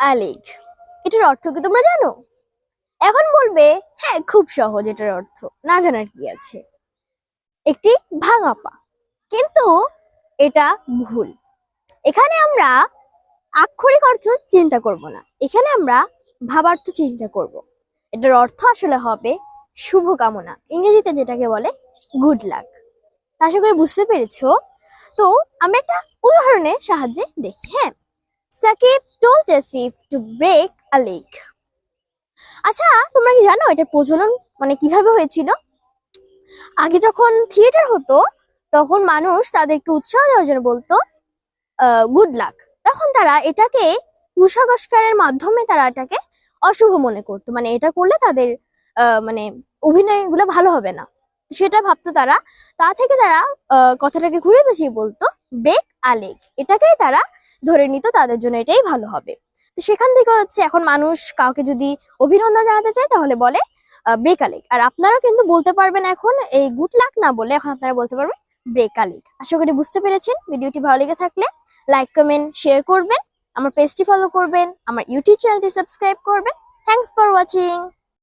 আলেগ এটার অর্থ কি তোমরা জানো? এখন বলবে হ্যাঁ খুব সহজ এটার অর্থ। না জানার কি আছে? একটি ভাঙা পা। কিন্তু এটা ভুল। এখানে আমরা আক্ষরিক অর্থ চিন্তা করব না। এখানে আমরা ভাবার্থ চিন্তা করব। এটার অর্থ আসলে হবে শুভকামনা। ইংরেজিতে যেটাকে বলে গুড লাক আশা করে বুঝতে পেরেছ? তো আমি একটা উদাহরণের সাহায্যে দেখি হ্যাঁ? Sakib told Asif to break a leg আচ্ছা তোমরা কি জানো এটার প্রচলন মানে কীভাবে হয়েছিল? আগে যখন থিয়েটার হতো, তখন মানুষ তাদেরকে উৎসাহ দেওয়ার জন্য বলতো গুড লাক তখন তারা এটাকে কুসংস্কারের মাধ্যমে তারা এটাকে অশুভ মনে করতো। মানে এটা করলে তাদের মানে অভিনয়গুলো ভালো হবে না। সেটা ভাবতো তারা। তা থেকে তারা কথাটাকে ঘুরে পেঁচিয়ে বলতো ব্রেক আলেক এটাকেই তারা ধরে নিত, তাদের জন্য এটাই ভালো হবে। তো সেখান থেকে হচ্ছে এখন মানুষ কাউকে যদি অভিনন্দন জানাতে চায়, তাহলে বলে ব্রেক আলেক আর আপনারা কিন্তু বলতে পারবেন এখন এই গুড লাক না বলে এখন আপনারা বলতে পারবেন ব্রেক আলেক আশা করি বুঝতে পেরেছেন। ভিডিওটি ভালো লেগে থাকলে লাইক, কমেন্ট, শেয়ার করবেন। আমার পেজটি ফলো করবেন। আমার ইউটিউব চ্যানেলটি সাবস্ক্রাইব করবেন। Thanks for watching.